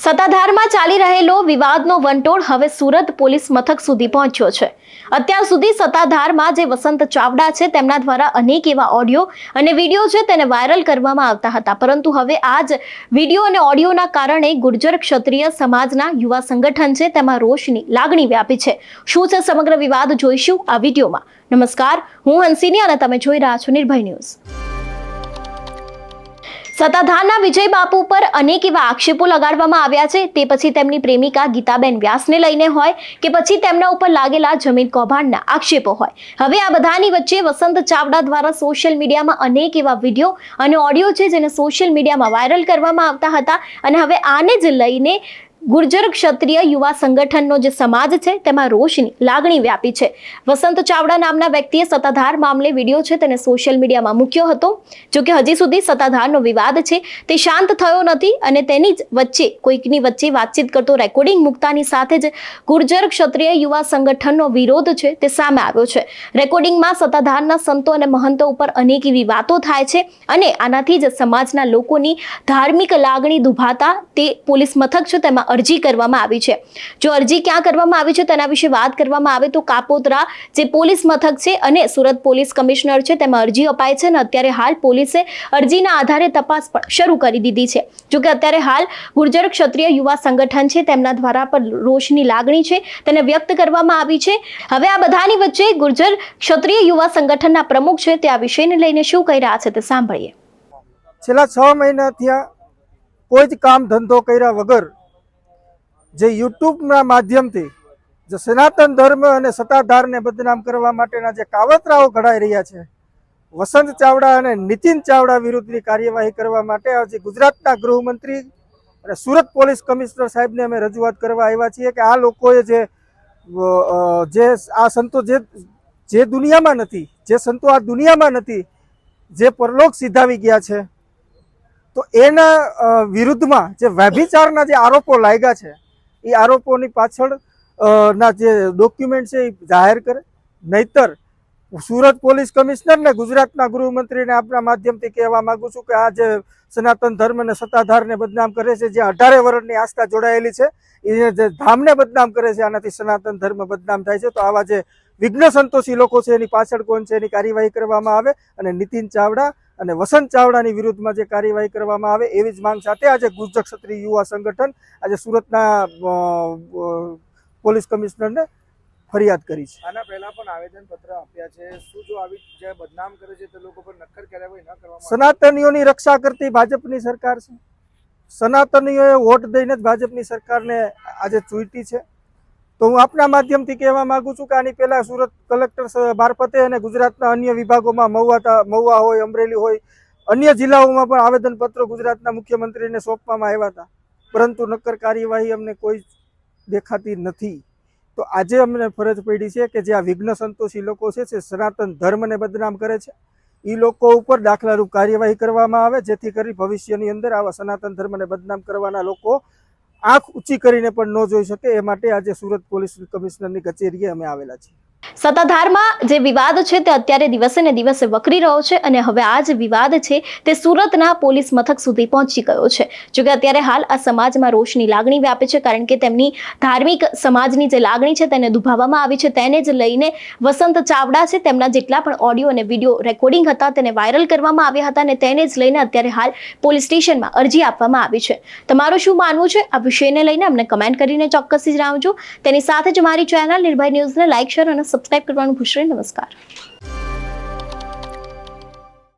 સત્તાધારમાં ચાલી રહેલો વિવાદનો વંટોળ હવે સુરત પોલીસ મથક સુધી પહોંચ્યો છે. અત્યાર સુધી સત્તાધારમાં જે વસંત ચાવડા છે તેમના દ્વારા અનેક એવા ઓડિયો અને વીડિયો છે તેને વાયરલ કરવામાં આવતા હતા. પરંતુ હવે આ જ વીડિયો અને ઓડિયોના કારણે ગુર્જર ક્ષત્રિય સમાજના યુવા સંગઠન છે તેમાં રોષની લાગણી વ્યાપી છે. શું છે સમગ્ર વિવાદ જોઈશું આ વિડીયોમાં. નમસ્કાર, હું હંસિની અને તમે જોઈ રહ્યા છો નિર્ભય ન્યૂઝ. સત્તાધારના વિજય બાપુ પર અનેક એવા આક્ષેપો લગાડવામાં આવ્યા છે. તે પછી તેમની પ્રેમિકા ગીતાબેન વ્યાસને લઈને હોય કે પછી તેમના ઉપર લાગેલા જમીન કૌભાંડના આક્ષેપો હોય. હવે આ બધાની વચ્ચે વસંત ચાવડા દ્વારા સોશિયલ મીડિયામાં અનેક એવા વીડિયો અને ઓડિયો છે, જેને સોશિયલ મીડિયામાં વાયરલ કરવામાં આવતા હતા. અને હવે આને જ લઈને ગુર્જર ક્ષત્રિય યુવા સંગઠનનો જે સમાજ છે, તેમાં રોષની લાગણી વ્યાપી છે. વસંત ચાવડા નામના વ્યક્તિએ સત્તાધાર મામલે વીડિયો છે, તેને સોશિયલ મીડિયામાં મૂક્યો હતો. જો કે હજી સુધી સત્તાધારનો વિવાદ છે, તે શાંત થયો નથી અને તેની જ વચ્ચે, કોઈકની વચ્ચે વાતચીત કરતો રેકોર્ડિંગ મૂકતાની સાથે જ ગુર્જર ક્ષત્રિય યુવા સંગઠનનો વિરોધ છે, તે સામે આવ્યો છે. રેકોર્ડિંગમાં સત્તાધારના સંતો અને મહંતો ઉપર અનેક એવી વાતો થાય છે અને આનાથી જ સમાજના લોકોની ધાર્મિક લાગણી દુભાતા તે પોલીસ મથક છે, તેમાં અરજી કરવામાં આવી છે. જો અરજી ક્યાં કરવામાં આવી છે તેના વિશે વાત કરવામાં આવે તો કાપોદ્રા જે પોલીસ મથક છે અને સુરત પોલીસ કમિશનર છે તેમાં અરજી અપાય છે અને અત્યારે હાલ પોલીસે અરજીના આધારે તપાસ પણ શરૂ કરી દીધી છે. જો કે અત્યારે હાલ ગુર્જર ક્ષત્રિય યુવા સંગઠન છે તેમના દ્વારા પણ રોષની લાગણી છે તેને વ્યક્ત કરવામાં આવી છે. હવે આ બધાની વચ્ચે ગુર્જર ક્ષત્રિય યુવા સંગઠનના પ્રમુખ છે તે આ વિષયને લઈને શું કહી રહ્યા છે તે સાંભળીએ. છેલ્લા છ મહિના થયા કોઈ જ કામ ધંધો કર્યા વગર જે યુટ્યુબના માધ્યમથી જે સનાતન ધર્મ અને સત્તાધારને બદનામ કરવા માટેના જે કાવતરાઓ ઘડાઈ રહ્યા છે, વસંત ચાવડા અને નીતિન ચાવડા વિરુદ્ધની કાર્યવાહી કરવા માટે આજે ગુજરાતના ગૃહમંત્રી અને સુરત પોલીસ કમિશનર સાહેબને અમે રજૂઆત કરવા આવ્યા છીએ કે આ લોકોએ જે જે આ સંતો જે જે દુનિયામાં નથી, જે સંતો આ દુનિયામાં નથી, જે પરલોક સિધાવી ગયા છે, તો એના વિરુદ્ધમાં જે વ્યભિચારના જે આરોપો લાગ્યા છે એ આરોપોની પાછળ ના જે ડોક્યુમેન્ટ છે એ જાહેર કરે. નહીતર સુરત પોલીસ કમિશનર ને ગુજરાતના ગૃહમંત્રીને આપના માધ્યમથી કહેવા માંગુ છું કે આ જે સનાતન ધર્મને સત્તાધારને બદનામ કરે છે, જે અઢારે વર્ષની આસ્થા જોડાયેલી છે, એ જે ધામને બદનામ કરે છે, આનાથી સનાતન ધર્મ બદનામ થાય છે. તો આવા જે વિઘ્ન સંતોષી લોકો છે, એની પાછળ કોણ છે, એની કાર્યવાહી કરવામાં આવે. અને નીતિન ચાવડા અને વસંત ચાવડાની વિરુદ્ધમાં જે કાર્યવાહી કરવામાં આવે એવી જ માંગ સાથે આજે ગુજ્જર ક્ષત્રિય યુવા સંગઠન આજે સુરતના પોલીસ કમિશનરને ફરિયાદ કરી છે. આના પહેલા પણ આવેદન પત્ર આપ્યા છે. શું જો આવી જે બદનામ કરે છે તે લોકો પર નક્કર કાર્યવાહી ન કરવામાં સનાતનીઓની રક્ષા કરતી ભાજપની સરકાર છે. સનાતનીઓએ વોટ દઈને જ ભાજપની સરકારને આજે ચૂંટી છે. તો હું આપના માધ્યમથી કહેવા માંગુ છું કે આની પહેલાં સુરત કલેક્ટર મારફતે અને ગુજરાતના અન્ય વિભાગોમાં મહુવા મહુવા હોય, અમરેલી હોય, અન્ય જિલ્લાઓમાં પણ આવેદનપત્રો ગુજરાતના મુખ્યમંત્રીને સોંપવામાં આવ્યા હતા. પરંતુ નક્કર કાર્યવાહી અમને કોઈ દેખાતી નથી. તો આજે અમને ફરજ પડી છે કે જે આ વિઘ્ન સંતોષી લોકો છે, જે સનાતન ધર્મને બદનામ કરે છે એ લોકો ઉપર દાખલારૂપ કાર્યવાહી કરવામાં આવે, જેથી કરી ભવિષ્યની અંદર આવા સનાતન ધર્મને બદનામ કરવાના લોકો આંખ ઊંચી કરીને પણ ન જોઈ શકે. એ માટે આજે સુરત પોલીસ કમિશનરની કચેરીએ અમે આવેલા છીએ. સત્તાધારમાં જે વિવાદ છે તે અત્યારે દિવસે ને દિવસે વકરી રહ્યો છે અને હવે આ જે વિવાદ છે તે સુરતના પોલીસ મથક સુધી પહોંચી ગયો છે. જોકે અત્યારે હાલ આ સમાજમાં રોષની લાગણી વ્યાપે છે કારણ કે તેમની ધાર્મિક સમાજની જે લાગણી છે તેને દુભાવવામાં આવી છે. તેને જ લઈને વસંત ચાવડા છે તેમના જેટલા પણ ઓડિયો અને વીડિયો રેકોર્ડિંગ હતા તેને વાયરલ કરવામાં આવ્યા હતા અને તેને જ લઈને અત્યારે હાલ પોલીસ સ્ટેશનમાં અરજી આપવામાં આવી છે. તમારું શું માનવું છે? આ વિષયને લઈને અમને કમેન્ટ કરીને ચોક્કસથી જણાવજો. તેની સાથે જ મારી ચેનલ નિર્ભય ન્યૂઝને લાઇક શેર અને સબસ્ક્રાઇબ કરવાનું ભૂલશો નમસ્કાર.